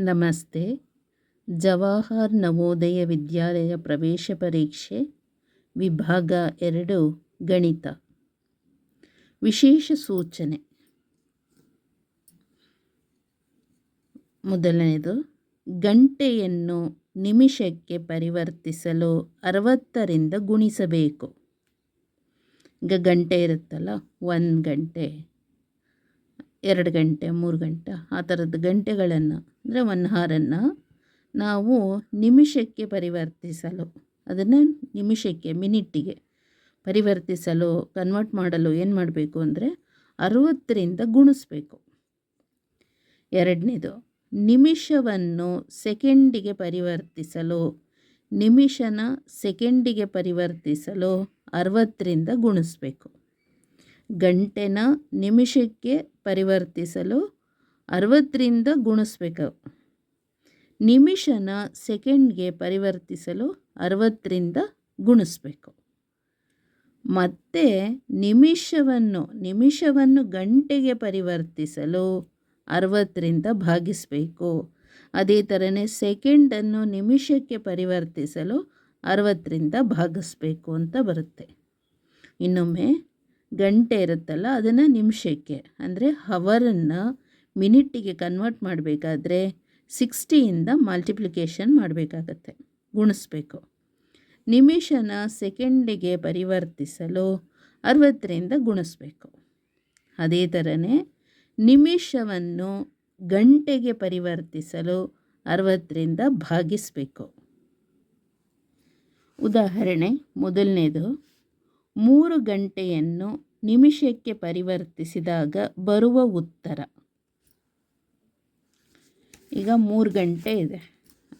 ನಮಸ್ತೆ. ಜವಾಹರ್ ನವೋದಯ ವಿದ್ಯಾಲಯ ಪ್ರವೇಶ ಪರೀಕ್ಷೆ, ವಿಭಾಗ ಎರಡು, ಗಣಿತ. ವಿಶೇಷ ಸೂಚನೆ. ಮೊದಲನೆಯದು ಗಂಟೆಯನ್ನು ನಿಮಿಷಕ್ಕೆ ಪರಿವರ್ತಿಸಲು ಅರವತ್ತರಿಂದ ಗುಣಿಸಬೇಕು. ಈಗ ಗಂಟೆ ಇರುತ್ತಲ್ಲ, ಒಂದು ಗಂಟೆ. ಎರಡು ಗಂಟೆ, ಮೂರು ಗಂಟೆ ಆ ಥರದ ಗಂಟೆಗಳನ್ನು, ಅಂದರೆ ಒನ್ ಹಾರನ್ನು ನಾವು ನಿಮಿಷಕ್ಕೆ ಪರಿವರ್ತಿಸಲು, ಅದನ್ನು ನಿಮಿಷಕ್ಕೆ, ಮಿನಿಟ್ಟಿಗೆ ಪರಿವರ್ತಿಸಲು ಕನ್ವರ್ಟ್ ಮಾಡಲು ಏನು ಮಾಡಬೇಕು ಅಂದರೆ ಅರುವತ್ತರಿಂದ ಗುಣಿಸ್ಬೇಕು. ಎರಡನೇದು, ನಿಮಿಷವನ್ನು ಸೆಕೆಂಡಿಗೆ ಪರಿವರ್ತಿಸಲು, ನಿಮಿಷನ ಸೆಕೆಂಡಿಗೆ ಪರಿವರ್ತಿಸಲು ಅರವತ್ತರಿಂದ ಗುಣಿಸ್ಬೇಕು. ಗಂಟೆನ ನಿಮಿಷಕ್ಕೆ ಪರಿವರ್ತಿಸಲು ಅರವತ್ತರಿಂದ ಗುಣಿಸ್ಬೇಕು. ನಿಮಿಷನ ಸೆಕೆಂಡ್ಗೆ ಪರಿವರ್ತಿಸಲು ಅರವತ್ತರಿಂದ ಗುಣಿಸ್ಬೇಕು. ಮತ್ತೆ ನಿಮಿಷವನ್ನು ನಿಮಿಷವನ್ನು ಗಂಟೆಗೆ ಪರಿವರ್ತಿಸಲು ಅರವತ್ತರಿಂದ ಭಾಗಿಸಬೇಕು. ಅದೇ ಥರನೇ ಸೆಕೆಂಡನ್ನು ನಿಮಿಷಕ್ಕೆ ಪರಿವರ್ತಿಸಲು ಅರವತ್ತರಿಂದ ಭಾಗಿಸ್ಬೇಕು ಅಂತ ಬರುತ್ತೆ. ಇನ್ನೊಮ್ಮೆ ಗಂಟೆ ಇರುತ್ತಲ್ಲ, ಅದನ್ನು ನಿಮಿಷಕ್ಕೆ, ಅಂದರೆ ಹವರನ್ನು ಮಿನಿಟ್ಟಿಗೆ ಕನ್ವರ್ಟ್ ಮಾಡಬೇಕಾದ್ರೆ ಸಿಕ್ಸ್ಟಿಯಿಂದ ಮಲ್ಟಿಪ್ಲಿಕೇಶನ್ ಮಾಡಬೇಕಾಗತ್ತೆ, ಗುಣಿಸ್ಬೇಕು. ನಿಮಿಷನ ಸೆಕೆಂಡಿಗೆ ಪರಿವರ್ತಿಸಲು ಅರವತ್ತರಿಂದ ಗುಣಿಸ್ಬೇಕು. ಅದೇ ಥರನೇ ನಿಮಿಷವನ್ನು ಗಂಟೆಗೆ ಪರಿವರ್ತಿಸಲು ಅರವತ್ತರಿಂದ ಭಾಗಿಸಬೇಕು. ಉದಾಹರಣೆ, ಮೊದಲನೇದು ಮೂರು ಗಂಟೆಯನ್ನು ನಿಮಿಷಕ್ಕೆ ಪರಿವರ್ತಿಸಿದಾಗ ಬರುವ ಉತ್ತರ. ಈಗ ಮೂರು ಗಂಟೆ ಇದೆ.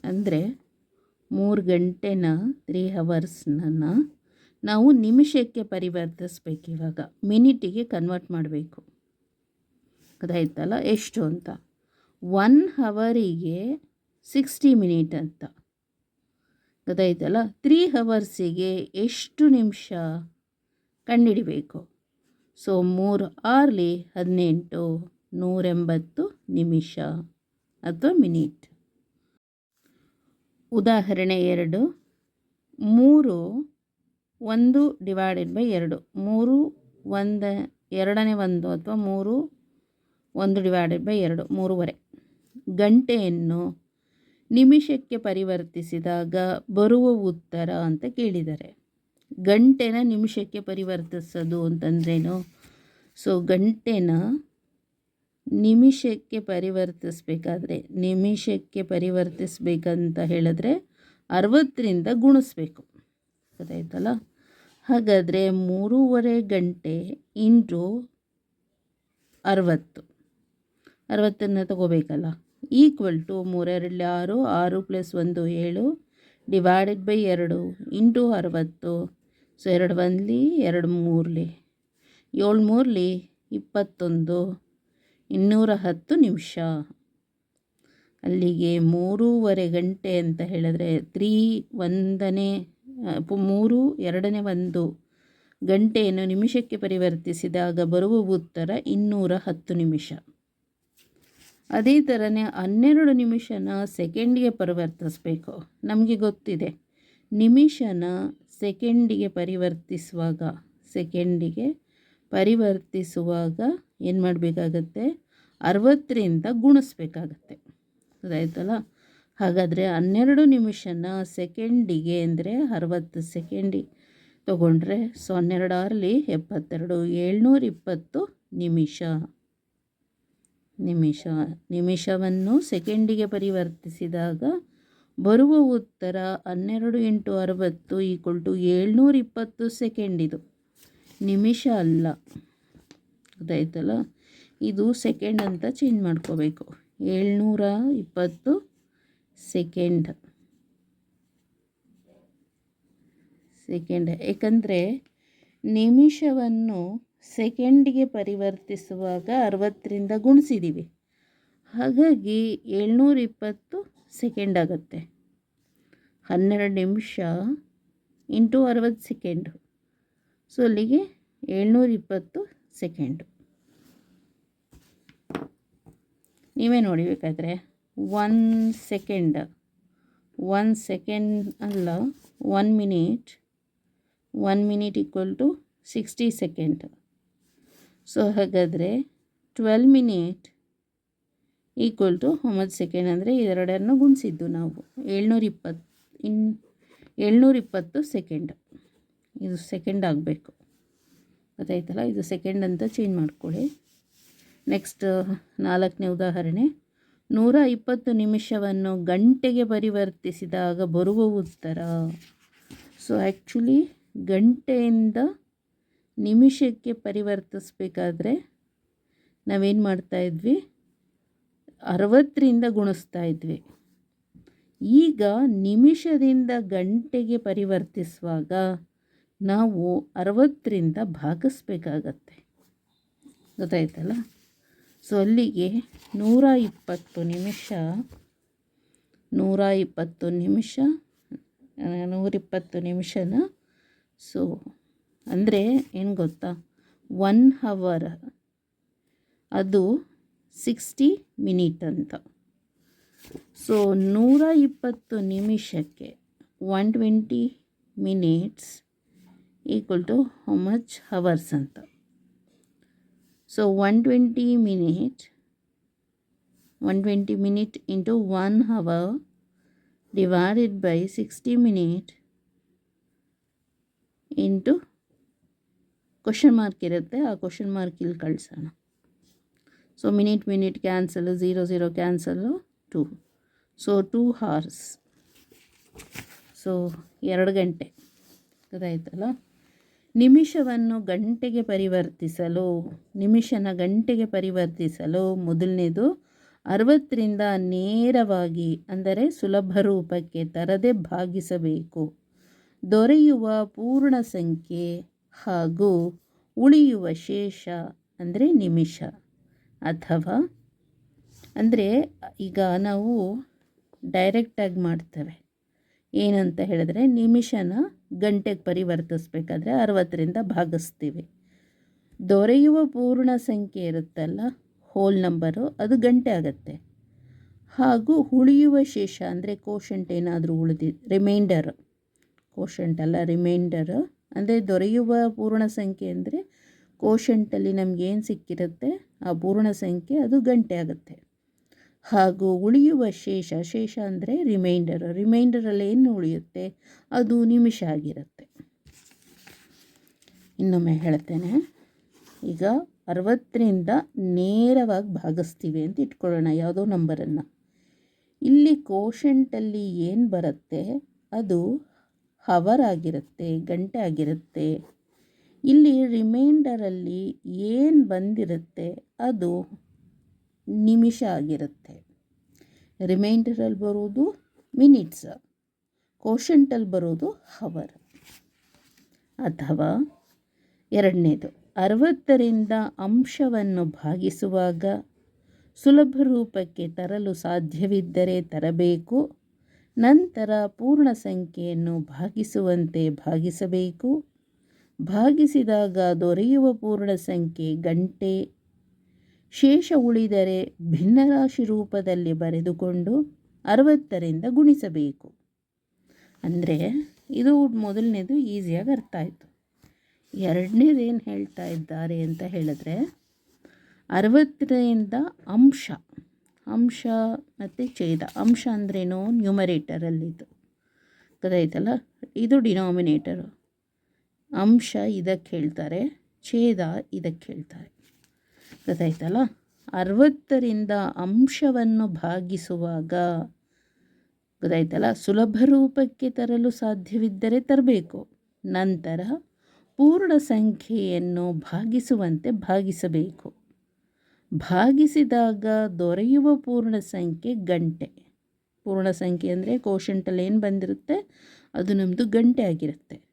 ಅಂದರೆ ಮೂರು ಗಂಟೆನ ತ್ರೀ ಹವರ್ಸ್ನ ನಾವು ನಿಮಿಷಕ್ಕೆ ಪರಿವರ್ತಿಸ್ಬೇಕು ಇವಾಗ. ಮಿನಿಟಿಗೆ ಕನ್ವರ್ಟ್ ಮಾಡಬೇಕು. ಅದಾಯ್ತಲ್ಲ? ಎಷ್ಟು ಅಂತ? ಒನ್ ಹವರಿಗೆ ಸಿಕ್ಸ್ಟಿ ಮಿನಿಟ್ ಅಂತ. ಗೊತ್ತಾಯ್ತಲ್ಲ ತ್ರೀ ಹವರ್ಸಿಗೆ ಎಷ್ಟು ನಿಮಿಷ? ಕಂಡುಹಿಡಿಬೇಕು ಸೊ, ಮೂರು, ಆರ್ಲಿ ಹದಿನೆಂಟು, ನೂರೆಂಬತ್ತು ನಿಮಿಷ ಅಥವಾ ಮಿನಿಟ್. ಉದಾಹರಣೆ ಎರಡು, ಮೂರು, ಒಂದು ಡಿವೈಡೆಡ್ ಬೈ ಎರಡು. ಮೂರು, ಒಂದು, ಎರಡನೇ ಒಂದು ಅಥವಾ ಮೂರು, ಒಂದು ಡಿವೈಡೆಡ್ ಬೈ ಎರಡು, ಮೂರುವರೆ. ಗಂಟೆಯನ್ನು ನಿಮಿಷಕ್ಕೆ ಪರಿವರ್ತಿಸಿದಾಗ ಬರುವ ಉತ್ತರ ಅಂತ ಕೇಳಿದ್ದಾರೆ ಗಂಟೆನ ನಿಮಿಷಕ್ಕೆ ಪರಿವರ್ತಿಸೋದು ಅಂತಂದ್ರೇನು? ಸೊ ಗಂಟೆನ ನಿಮಿಷಕ್ಕೆ ಪರಿವರ್ತಿಸ್ಬೇಕಾದ್ರೆ, ನಿಮಿಷಕ್ಕೆ ಪರಿವರ್ತಿಸ್ಬೇಕಂತ ಹೇಳಿದ್ರೆ ಅರವತ್ತರಿಂದ ಗುಣಿಸ್ಬೇಕು. ಗೊತ್ತಾಯ್ತಲ್ಲ? ಹಾಗಾದರೆ ಮೂರುವರೆ ಗಂಟೆ ಇಂಟು ಅರವತ್ತು. ಅರವತ್ತನ್ನು ತಗೋಬೇಕಲ್ಲ? ಈಕ್ವಲ್ ಟು ಮೂರೆರಡು ಆರು ಆರು ಪ್ಲಸ್ ಒಂದು ಏಳು ಡಿವೈಡೆಡ್ ಬೈ ಎರಡು ಇಂಟು ಅರವತ್ತು. ಸೊ ಎರಡು ಬಂದ್ಲಿ ಎರಡು ಮೂರಲಿ. ಏಳು ಮೂರಲಿ, ಇಪ್ಪತ್ತೊಂದು, ಇನ್ನೂರ ಹತ್ತು ನಿಮಿಷ. ಅಲ್ಲಿಗೆ ಮೂರೂವರೆ ಗಂಟೆ ಅಂತ ಹೇಳಿದ್ರೆ ತ್ರೀ ಒಂದನೇ ಮೂರು, ಎರಡನೇ ಒಂದು ಗಂಟೆಯನ್ನು ನಿಮಿಷಕ್ಕೆ ಪರಿವರ್ತಿಸಿದಾಗ ಬರುವ ಉತ್ತರ ಇನ್ನೂರ ಹತ್ತು ನಿಮಿಷ. ಅದೇ ಥರನೇ ಹನ್ನೆರಡು ನಿಮಿಷನ ಸೆಕೆಂಡಿಗೆ ಪರಿವರ್ತಿಸ್ಬೇಕು. ನಮಗೆ ಗೊತ್ತಿದೆ. ನಿಮಿಷನ ಸೆಕೆಂಡಿಗೆ ಪರಿವರ್ತಿಸುವಾಗ ಸೆಕೆಂಡಿಗೆ ಪರಿವರ್ತಿಸುವಾಗ ಏನು ಮಾಡಬೇಕಾಗತ್ತೆ? ಅರವತ್ತರಿಂದ ಗುಣಿಸ್ಬೇಕಾಗತ್ತೆ. ಅದಾಯ್ತಲ್ಲ? ಹಾಗಾದರೆ ಹನ್ನೆರಡು ನಿಮಿಷನ ಸೆಕೆಂಡಿಗೆ ಅಂದರೆ ಅರವತ್ತು ಸೆಕೆಂಡಿ ತಗೊಂಡ್ರೆ, ಸೊ ಹನ್ನೆರಡು ಆರಲಿ ಎಪ್ಪತ್ತೆರಡು ಏಳ್ನೂರ ಇಪ್ಪತ್ತು ನಿಮಿಷ. ನಿಮಿಷ, ನಿಮಿಷವನ್ನು ಸೆಕೆಂಡಿಗೆ ಪರಿವರ್ತಿಸಿದಾಗ ಬರುವ ಉತ್ತರ ಹನ್ನೆರಡು ಇಂಟು ಅರವತ್ತು ಈಕ್ವಲ್ ಟು ಏಳ್ನೂರ ಇಪ್ಪತ್ತು ಸೆಕೆಂಡ್ ಇದು. ನಿಮಿಷ ಅಲ್ಲ. ಗೊತ್ತಾಯ್ತಲ್ಲ ಇದು ಸೆಕೆಂಡ್ ಅಂತ ಚೇಂಜ್ ಮಾಡ್ಕೋಬೇಕು. ಏಳ್ನೂರ ಇಪ್ಪತ್ತು ಸೆಕೆಂಡ್. ಸೆಕೆಂಡ್. ಏಕೆಂದರೆ ನಿಮಿಷವನ್ನು ಸೆಕೆಂಡಿಗೆ ಪರಿವರ್ತಿಸುವಾಗ ಅರವತ್ತರಿಂದ ಗುಣಿಸಿದ್ದೀವಿ ಹಾಗಾಗಿ ಏಳ್ನೂರ ಇಪ್ಪತ್ತು ಸೆಕೆಂಡ್ ಆಗುತ್ತೆ. ಹನ್ನೆರಡು ನಿಮಿಷ ಇಂಟು ಅರವತ್ತು ಸೆಕೆಂಡು ಸೊ ಅಲ್ಲಿಗೆ ಏಳ್ನೂರ ಇಪ್ಪತ್ತು ಸೆಕೆಂಡು ನೀವೇ ನೋಡಿ ಬೇಕಾದರೆ ಒನ್ ಸೆಕೆಂಡ್ ಒನ್ ಸೆಕೆಂಡ್ ಅಲ್ಲ one minute one minute equal to sixty second so ಹಾಗಾದರೆ ಟ್ವೆಲ್ ಮಿನಿಟ್ ಈಕ್ವಲ್ ಟು ಒಂಬತ್ತು ಸೆಕೆಂಡ್ ಅಂದರೆ ಎರಡನ್ನು ಗುಣಿಸಿದ್ದು ನಾವು. ಏಳ್ನೂರ ಇಪ್ಪತ್ತು, ಇನ್ ಏಳ್ನೂರ ಇಪ್ಪತ್ತು ಸೆಕೆಂಡ್. ಇದು ಸೆಕೆಂಡ್ ಆಗಬೇಕು. ಗೊತ್ತಾಯ್ತಲ್ಲ? ಇದು ಸೆಕೆಂಡ್ ಅಂತ ಚೇಂಜ್ ಮಾಡ್ಕೊಳ್ಳಿ. ನೆಕ್ಸ್ಟ್, ನಾಲ್ಕನೇ ಉದಾಹರಣೆ. ನೂರ ಇಪ್ಪತ್ತು ನಿಮಿಷವನ್ನು ಗಂಟೆಗೆ ಪರಿವರ್ತಿಸಿದಾಗ ಬರುವ ಉತ್ತರ. ಸೊ ಆ್ಯಕ್ಚುಲಿ ಗಂಟೆಯಿಂದ ನಿಮಿಷಕ್ಕೆ ಪರಿವರ್ತಿಸ್ಬೇಕಾದ್ರೆ ನಾವೇನು ಮಾಡ್ತಾಯಿದ್ವಿ ಅರವತ್ತರಿಂದ ಗುಣಿಸ್ತಾ ಇದ್ವಿ. ಈಗ ನಿಮಿಷದಿಂದ ಗಂಟೆಗೆ ಪರಿವರ್ತಿಸುವಾಗ ನಾವು ಅರವತ್ತರಿಂದ ಭಾಗಿಸ್ಬೇಕಾಗತ್ತೆ. ಗೊತ್ತಾಯ್ತಲ್ಲ? ಸೊ ಅಲ್ಲಿಗೆ ನೂರ ಇಪ್ಪತ್ತು ನಿಮಿಷ, ನೂರ ಇಪ್ಪತ್ತು ನಿಮಿಷ ನೂರಿಪ್ಪತ್ತು ನಿಮಿಷನ. ಸೊ ಅಂದರೆ ಏನು ಗೊತ್ತಾ? ಒನ್ ಹವರ್ ಅದು ಸಿಕ್ಸ್ಟಿ ಮಿನಿಟ್ ಅಂತ. ಸೊ ನೂರ ಇಪ್ಪತ್ತು ನಿಮಿಷಕ್ಕೆ one twenty minutes equal to how much hours ಅಂತ. So one twenty minute one twenty minute into one hour divided by sixty minute into question mark ಇರುತ್ತೆ. ಆ ಕ್ವಶನ್ ಮಾರ್ಕ್ ಇಲ್ಲಿ ಕಳಿಸೋಣ. So minute minute cancel zero zero cancel two so two hours so ಎರಡು ಗಂಟೆ. ಗೊತ್ತಾಯ್ತಲ್ಲ? ನಿಮಿಷವನ್ನು ಗಂಟೆಗೆ ಪರಿವರ್ತಿಸಲು, ನಿಮಿಷನ ಗಂಟೆಗೆ ಪರಿವರ್ತಿಸಲು ಮೊದಲನೇದು ಅರವತ್ತರಿಂದ ನೇರವಾಗಿ, ಅಂದರೆ ಸುಲಭ ರೂಪಕ್ಕೆ ತರದೆ ಭಾಗಿಸಬೇಕು. ದೊರೆಯುವ ಪೂರ್ಣ ಸಂಖ್ಯೆ ಹಾಗೂ ಉಳಿಯುವ ಶೇಷ, ಅಂದರೆ ನಿಮಿಷ. ಅಥವಾ ಅಂದರೆ ಈಗ ನಾವು ಡೈರೆಕ್ಟಾಗಿ ಮಾಡ್ತೇವೆ. ಏನಂತ ಹೇಳಿದ್ರೆ ನಿಮಿಷನ ಗಂಟೆಗೆ ಪರಿವರ್ತಿಸ್ಬೇಕಾದ್ರೆ ಅರವತ್ತರಿಂದ ಭಾಗಿಸ್ತೀವಿ. ದೊರೆಯುವ ಪೂರ್ಣ ಸಂಖ್ಯೆ ಇರುತ್ತಲ್ಲ ಹೋಲ್ ನಂಬರು ಅದು ಗಂಟೆ ಆಗುತ್ತೆ. ಹಾಗೂ ಉಳಿಯುವ ಶೇಷ ಅಂದರೆ ಕೋಶಂಟ್ ಏನಾದರೂ ಉಳಿದಿ ರಿಮೈಂಡರ್ ಕೋಶಂಟ್ ಅಲ್ಲ ರಿಮೈಂಡರ್ ಅಂದರೆ ದೊರೆಯುವ ಪೂರ್ಣ ಸಂಖ್ಯೆ ಅಂದರೆ ಕೋಶಂಟಲ್ಲಿ ನಮಗೇನು ಸಿಕ್ಕಿರುತ್ತೆ? ಆ ಪೂರ್ಣ ಸಂಖ್ಯೆ, ಅದು ಗಂಟೆ ಆಗುತ್ತೆ. ಹಾಗೂ ಉಳಿಯುವ ಶೇಷ ಶೇಷ ಅಂದರೆ ರಿಮೈಂಡರ್. ರಿಮೈಂಡರಲ್ಲಿ ಏನು ಉಳಿಯುತ್ತೆ? ಅದು ನಿಮಿಷ ಆಗಿರುತ್ತೆ. ಇನ್ನೊಮ್ಮೆ ಹೇಳ್ತೇನೆ. ಈಗ ಅರವತ್ತರಿಂದ ನೇರವಾಗಿ ಭಾಗಿಸ್ತೀವಿ ಅಂತ ಇಟ್ಕೊಳ್ಳೋಣ, ಯಾವುದೋ ನಂಬರನ್ನು. ಇಲ್ಲಿ ಕೋಶಂಟಲ್ಲಿ ಏನು ಬರುತ್ತೆ? ಅದು ಹವರ್ ಆಗಿರುತ್ತೆ, ಗಂಟೆ ಆಗಿರುತ್ತೆ. ಇಲ್ಲಿ ರಿಮೈಂಡರಲ್ಲಿ ಏನು ಬಂದಿರುತ್ತೆ, ಅದು ನಿಮಿಷ ಆಗಿರುತ್ತೆ. ರಿಮೈಂಡರಲ್ಲಿ ಬರೋದು ಮಿನಿಟ್ಸ್ ಕೋಶಂಟಲ್ಲಿ ಬರೋದು ಹವರ್ ಅಥವಾ ಎರಡನೇದು. ಅರವತ್ತರಿಂದ ಅಂಶವನ್ನು ಭಾಗಿಸುವಾಗ ಸುಲಭ ರೂಪಕ್ಕೆ ತರಲು ಸಾಧ್ಯವಿದ್ದರೆ ತರಬೇಕು, ನಂತರ ಪೂರ್ಣ ಸಂಖ್ಯೆಯನ್ನು ಭಾಗಿಸುವಂತೆ ಭಾಗಿಸಬೇಕು. ಭಾಗಿಸಿದಾಗ ದೊರೆಯುವ ಪೂರ್ಣ ಸಂಖ್ಯೆ ಗಂಟೆ. ಶೇಷ ಉಳಿದರೆ ಭಿನ್ನರಾಶಿ ರೂಪದಲ್ಲಿ ಬರೆದುಕೊಂಡು ಅರವತ್ತರಿಂದ ಗುಣಿಸಬೇಕು. ಅಂದರೆ ಇದು ಮೊದಲನೇದು ಈಸಿಯಾಗಿ ಅರ್ಥ ಆಯಿತು. ಎರಡನೇದು ಏನು ಹೇಳ್ತಾ ಇದ್ದಾರೆ ಅಂತ ಹೇಳಿದ್ರೆ ಅರವತ್ತರಿಂದ ಅಂಶ ಅಂಶ ಮತ್ತು ಛೇದ, ಅಂಶ ಅಂದ್ರೇನು ನ್ಯೂಮರೇಟರಲ್ಲಿದ್ದು ಗೊತ್ತಾಯ್ತಲ್ಲ? ಇದು ಡಿನಾಮಿನೇಟರು ಅಂಶ ಇದಕ್ಕೆ ಹೇಳ್ತಾರೆ, ಛೇದ ಇದಕ್ಕೆ ಹೇಳ್ತಾರೆ. ಗೊತ್ತಾಯ್ತಲ್ಲ? ಅರವತ್ತರಿಂದ ಅಂಶವನ್ನು ಭಾಗಿಸುವಾಗ, ಗೊತ್ತಾಯ್ತಲ್ಲ? ಸುಲಭ ರೂಪಕ್ಕೆ ತರಲು ಸಾಧ್ಯವಿದ್ದರೆ ತರಬೇಕು. ನಂತರ ಪೂರ್ಣ ಸಂಖ್ಯೆಯನ್ನು ಭಾಗಿಸುವಂತೆ ಭಾಗಿಸಬೇಕು. ಭಾಗಿಸಿದಾಗ ದೊರೆಯುವ ಪೂರ್ಣ ಸಂಖ್ಯೆ ಗಂಟೆ. ಪೂರ್ಣ ಸಂಖ್ಯೆ ಅಂದರೆ ಕೋಶಂಟಲ್ಲಿ ಏನು ಬಂದಿರುತ್ತೆ? ಅದು ನಮ್ಮದು ಗಂಟೆ ಆಗಿರುತ್ತೆ.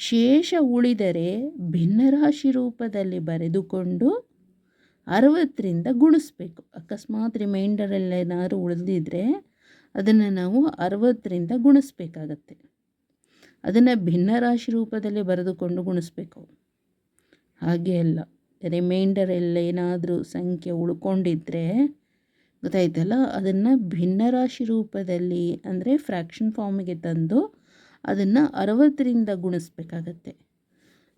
ಶೇಷ ಉಳಿದರೆ ಭಿನ್ನರಾಶಿ ರೂಪದಲ್ಲಿ ಬರೆದುಕೊಂಡು ಅರವತ್ತರಿಂದ ಗುಣಿಸ್ಬೇಕು. ಅಕಸ್ಮಾತ್ ರಿಮೈಂಡರಲ್ಲಿ ಏನಾದ್ರು ಉಳಿದಿದ್ರೆ ಅದನ್ನು ನಾವು ಅರವತ್ತರಿಂದ ಗುಣಿಸ್ಬೇಕಾಗತ್ತೆ. ಅದನ್ನು ಭಿನ್ನರಾಶಿ ರೂಪದಲ್ಲಿ ಬರೆದುಕೊಂಡು ಗುಣಿಸ್ಬೇಕು. ಹಾಗೆ ಅಲ್ಲ. ರಿಮೈಂಡರಲ್ಲಿ ಏನಾದರೂ ಸಂಖ್ಯೆ ಉಳ್ಕೊಂಡಿದ್ರೆ ಗೊತ್ತಾಯ್ತಲ್ಲ? ಅದನ್ನು ಭಿನ್ನರಾಶಿ ರೂಪದಲ್ಲಿ ಅಂದರೆ ಫ್ರ್ಯಾಕ್ಷನ್ ಫಾರ್ಮಿಗೆ ತಂದು ಅದನ್ನು ಅರವತ್ತರಿಂದ ಗುಣಿಸ್ಬೇಕಾಗತ್ತೆ.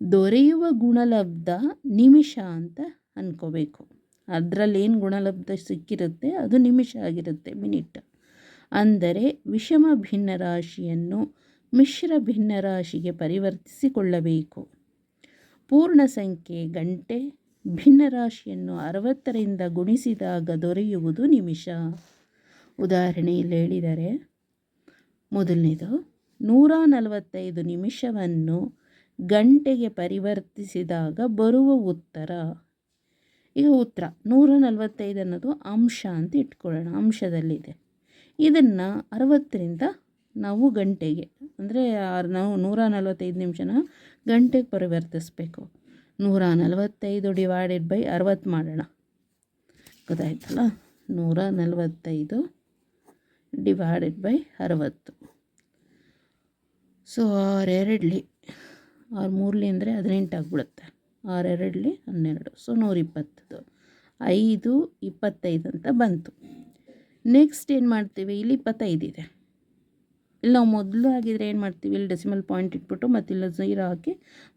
ದೊರೆಯುವ ಗುಣಲಬ್ಧ ನಿಮಿಷ ಅಂತ ಅಂದ್ಕೋಬೇಕು ಅದರಲ್ಲಿ ಏನು ಗುಣಲಬ್ಧ ಸಿಕ್ಕಿರುತ್ತೆ? ಅದು ನಿಮಿಷ ಆಗಿರುತ್ತೆ, ಮಿನಿಟ್. ಅಂದರೆ ವಿಷಮ ಭಿನ್ನರಾಶಿಯನ್ನು ಮಿಶ್ರ ಭಿನ್ನರಾಶಿಗೆ ಪರಿವರ್ತಿಸಿಕೊಳ್ಳಬೇಕು. ಪೂರ್ಣ ಸಂಖ್ಯೆ ಗಂಟೆ ಭಿನ್ನರಾಶಿಯನ್ನು ಅರವತ್ತರಿಂದ ಗುಣಿಸಿದಾಗ ದೊರೆಯುವುದು ನಿಮಿಷ. ಉದಾಹರಣೆಯಲ್ಲಿ ಹೇಳಿದರೆ, ಮೊದಲನೇದು ನೂರ ನಲವತ್ತೈದು ನಿಮಿಷವನ್ನು ಗಂಟೆಗೆ ಪರಿವರ್ತಿಸಿದಾಗ ಬರುವ ಉತ್ತರ. ಈಗ ಉತ್ತರ ನೂರ ನಲವತ್ತೈದು ಅನ್ನೋದು ಅಂಶ ಅಂತ ಇಟ್ಕೊಳ್ಳೋಣ, ಅಂಶದಲ್ಲಿದೆ. ಇದನ್ನು ಅರವತ್ತರಿಂದ ನಾವು ಗಂಟೆಗೆ, ಅಂದರೆ ನಾವು ನೂರ ನಲವತ್ತೈದು ನಿಮಿಷನ ಗಂಟೆಗೆ ಪರಿವರ್ತಿಸ್ಬೇಕು. ನೂರ ನಲವತ್ತೈದು ಡಿವೈಡೆಡ್ ಬೈ ಅರವತ್ತು ಮಾಡೋಣ. ಗೊತ್ತಾಯ್ತಲ್ಲ? ನೂರ ನಲವತ್ತೈದು ಡಿವೈಡೆಡ್ ಬೈ ಅರವತ್ತು. ಸೊ ಆರೆರಡ್ಲಿ ಆರು ಮೂರಲಿ ಅಂದರೆ ಹದಿನೆಂಟು ಆಗಿಬಿಡುತ್ತೆ. ಆರೆರಡ್ಲಿ, ಹನ್ನೆರಡು. ಸೊ ನೂರಿಪ್ಪತ್ತು ಐದು, ಇಪ್ಪತ್ತೈದು ಅಂತ ಬಂತು. ನೆಕ್ಸ್ಟ್ ಏನು ಮಾಡ್ತೀವಿ? ಇಲ್ಲಿ ಇಪ್ಪತ್ತೈದಿದೆ ಇಲ್ಲಿ ನಾವು ಮೊದಲು ಆಗಿದ್ರೆ ಏನು ಮಾಡ್ತೀವಿ? ಇಲ್ಲಿ ಡೆಸಿಮಲ್ ಪಾಯಿಂಟ್ ಇಟ್ಬಿಟ್ಟು ಮತ್ತು ಇಲ್ಲ ಝೀರೋ ಹಾಕಿ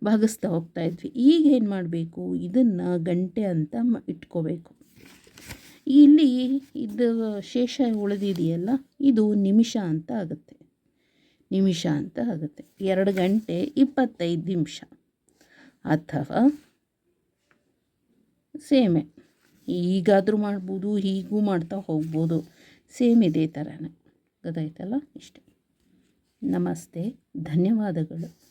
ಭಾಗಿಸ್ತಾ ಹೋಗ್ತಾ ಇದ್ವಿ. ಈಗ ಏನು ಮಾಡಬೇಕು? ಇದನ್ನು ಗಂಟೆ ಅಂತ ಇಟ್ಕೋಬೇಕು. ಇಲ್ಲಿ ಇದು ಶೇಷ ಉಳಿದಿದೆಯಲ್ಲ, ಇದು ನಿಮಿಷ ಅಂತ ಆಗುತ್ತೆ. ನಿಮಿಷ ಅಂತ ಆಗುತ್ತೆ. ಎರಡು ಗಂಟೆ ಇಪ್ಪತ್ತೈದು ನಿಮಿಷ. ಅಥವಾ ಸೇಮೆ. ಈಗಾದರೂ ಮಾಡ್ಬೋದು, ಹೀಗೂ ಮಾಡ್ತಾ ಹೋಗ್ಬೋದು. ಸೇಮ್ ಇದೇ ಥರನೇ ಗೊತ್ತಾಯ್ತಲ್ಲ? ಇಷ್ಟೆ. ನಮಸ್ತೆ. ಧನ್ಯವಾದಗಳು.